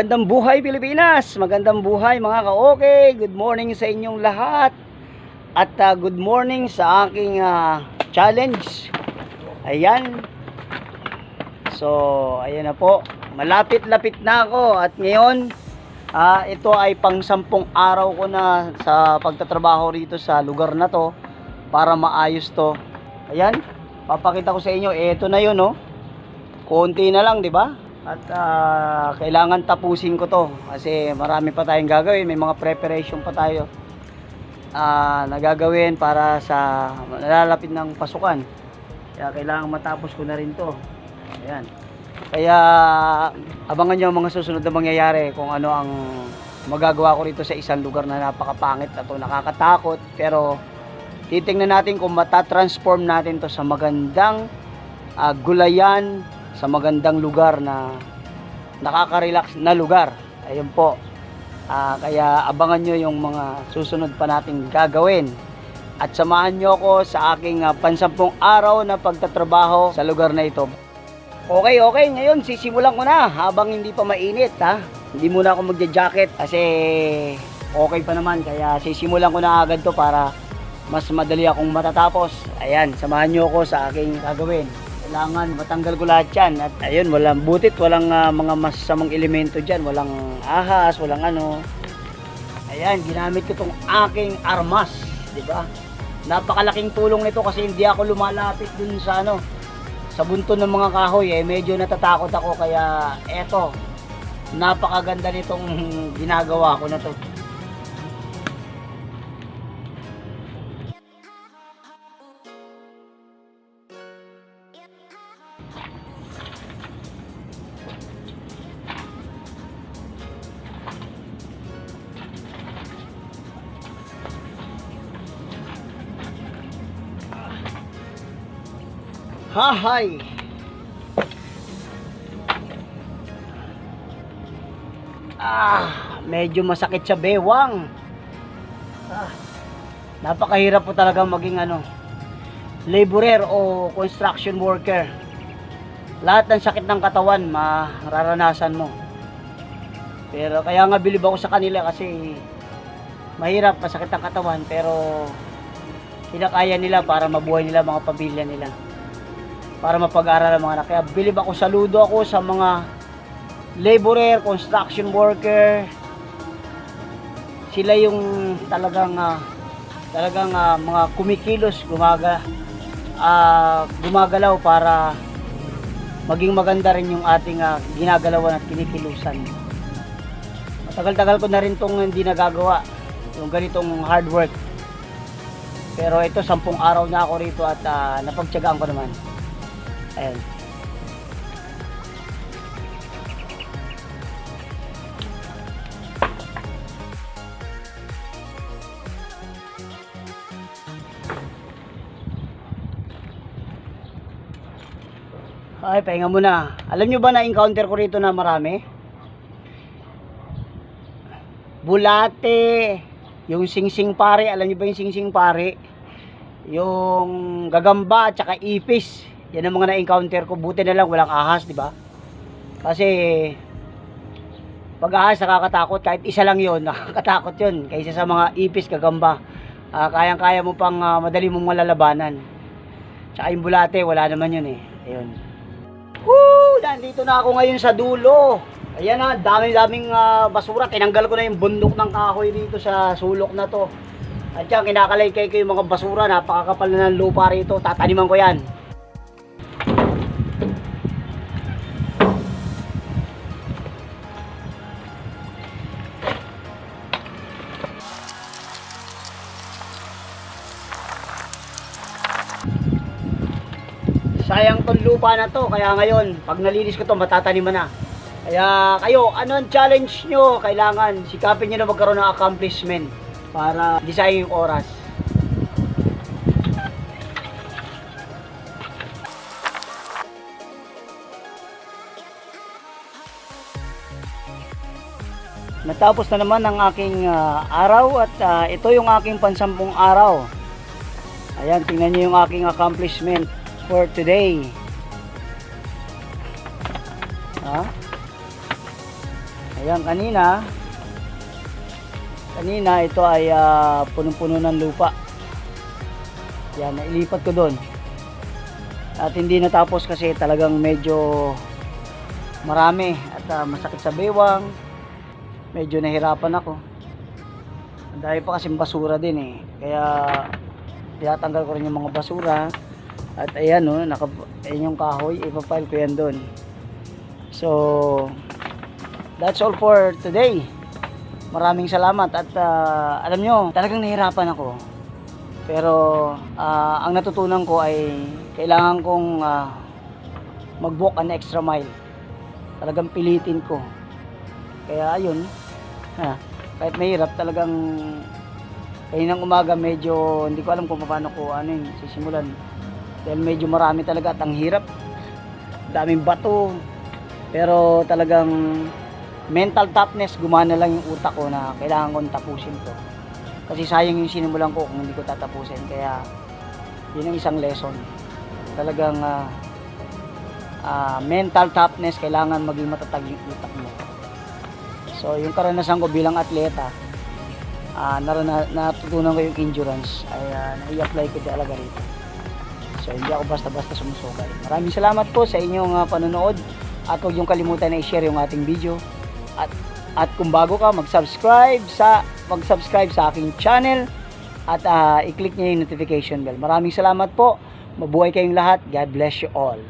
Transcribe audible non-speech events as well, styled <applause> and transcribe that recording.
Magandang buhay Pilipinas! Magandang buhay mga ka-okay! Good morning sa inyong lahat! At ah, good morning sa aking ah, challenge. Ayan. So, ayan na po. Malapit-lapit na ako at ngayon ah, ito ay pang sampung araw ko na sa pagtatrabaho rito sa lugar na to para maayos to. Ayan. Papakita ko sa inyo. Ito na yun, no? Konti na lang, di ba? At ah, kailangan tapusin ko to kasi marami pa tayong gagawin. May mga preparation pa tayo ah nagagawin para sa nalalapit ng pasukan. Kaya kailangan matapos ko na rin to. Ayan. Kaya abangan nyo ang mga susunod na mangyayari kung ano ang magagawa ko rito sa isang lugar na napakapangit at nakakatakot. Pero titingnan natin kung matatransform natin to sa magandang ah, gulayan, sa magandang lugar na nakaka-relax na lugar. Ayun po. Ah, kaya abangan nyo yung mga susunod pa nating gagawin. At samahan nyo ako sa aking ah, pansampung araw na pagtatrabaho sa lugar na ito. Okay, okay. Ngayon, sisimulan ko na habang hindi pa mainit, ha? Hindi muna ako magja-jacket kasi okay pa naman. Kaya sisimulan ko na agad to para mas madali akong matatapos. Ayan, samahan nyo ako sa aking gagawin. Kailangan matanggal lahat yan. At ayun, walang butit, walang ah, mga masasamang elemento dyan. Walang ahas, walang ano. Ayan, ginamit ko tong aking armas. di ba? Napakalaking tulong nito kasi hindi ako lumalapit dun sa ano, sa bunto ng mga kahoy eh medyo natatakot ako kaya eto napakaganda nitong <laughs> ginagawa ko na to Hahay! Ah, medyo masakit sa bewang. Ah, napakahirap po talaga maging ano, laborer o construction worker. Lahat ng sakit ng katawan mararanasan mo. Pero kaya nga bilib ako sa kanila kasi mahirap masakit ang katawan pero kinakaya nila para mabuhay nila mga pamilya nila para mapag-aral ang mga anak. Kaya bilib ako, saludo ako sa mga laborer, construction worker. Sila yung talagang ah, talagang ah, mga kumikilos, gumaga ah, gumagalaw para maging maganda rin yung ating ah, ginagalawan at kinikilusan. Matagal-tagal ko na rin tong hindi nagagawa, yung ganitong hard work. Pero ito, sampung araw na ako rito at ah, napagtyagaan ko naman. Ayan. Ay, pahinga muna. Alam nyo ba na encounter ko rito na marami? Bulate, yung singsing pare, alam nyo ba yung singsing pare? Yung gagamba at saka ipis. Yan ang mga na-encounter ko. Buti na lang walang ahas, di ba? Kasi pag ahas nakakatakot, kahit isa lang yon <laughs> nakakatakot yon Kaysa sa mga ipis, gagamba. Ah, kayang-kaya mo pang ah, madali mong malalabanan. Tsaka yung bulate, wala naman yun eh. Ayun. Woo! Nandito na ako ngayon sa dulo. Ayan na, ah, basura. Tinanggal ko na yung bundok ng kahoy dito sa sulok na to. At yan, kinakalaykay ko yung mga basura. Napakakapal na ng lupa rito. Tataniman ko yan. Sayang tong lupa na to kaya ngayon pag nalinis ko to matataniman na. Kaya kayo ano ang challenge nyo? Kailangan sikapin nyo na magkaroon ng accomplishment para di sayang yung oras. Natapos na naman ang aking ah, araw at ah, ito yung aking pansampung araw. Ayan, tingnan niyo yung aking accomplishment for today. Ha? Ayan, kanina, kanina ito ay ah, punong-puno ng lupa. Yan, nailipat ko doon. At hindi natapos kasi talagang medyo marami at ah, masakit sa bewang. Medyo nahirapan ako. Dami pa kasing basura din eh. Kaya tinatanggal ko rin yung mga basura. At ayan oh, naka, ayan yung kahoy, ipapile ko yan doon. So, that's all for today. Maraming salamat at ah, alam nyo, talagang nahirapan ako. Pero ah, ang natutunan ko ay kailangan kong ah, mag-walk an extra mile. Talagang pilitin ko. Kaya ayun, ha, kahit mahirap talagang kaninang umaga medyo hindi ko alam kung paano ko ano yun, sisimulan. Dahil medyo marami talaga at ang hirap. Daming bato. Pero talagang mental toughness, gumana lang yung utak ko na kailangan kong tapusin to. Kasi sayang yung sinimulan ko kung hindi ko tatapusin. Kaya yun ang isang lesson. Talagang ah, ah, mental toughness, kailangan maging matatag yung utak mo. So yung karanasan ko bilang atleta, ah narana, natutunan ko yung endurance ay ah, nai-apply ko talaga rito. So hindi ako basta-basta sumusukay. Maraming salamat po sa inyong ah, panonood at huwag yung kalimutan na i-share yung ating video. At at kung bago ka, mag-subscribe sa mag-subscribe sa aking channel at ah, i-click niyo yung notification bell. Maraming salamat po. Mabuhay kayong lahat. God bless you all.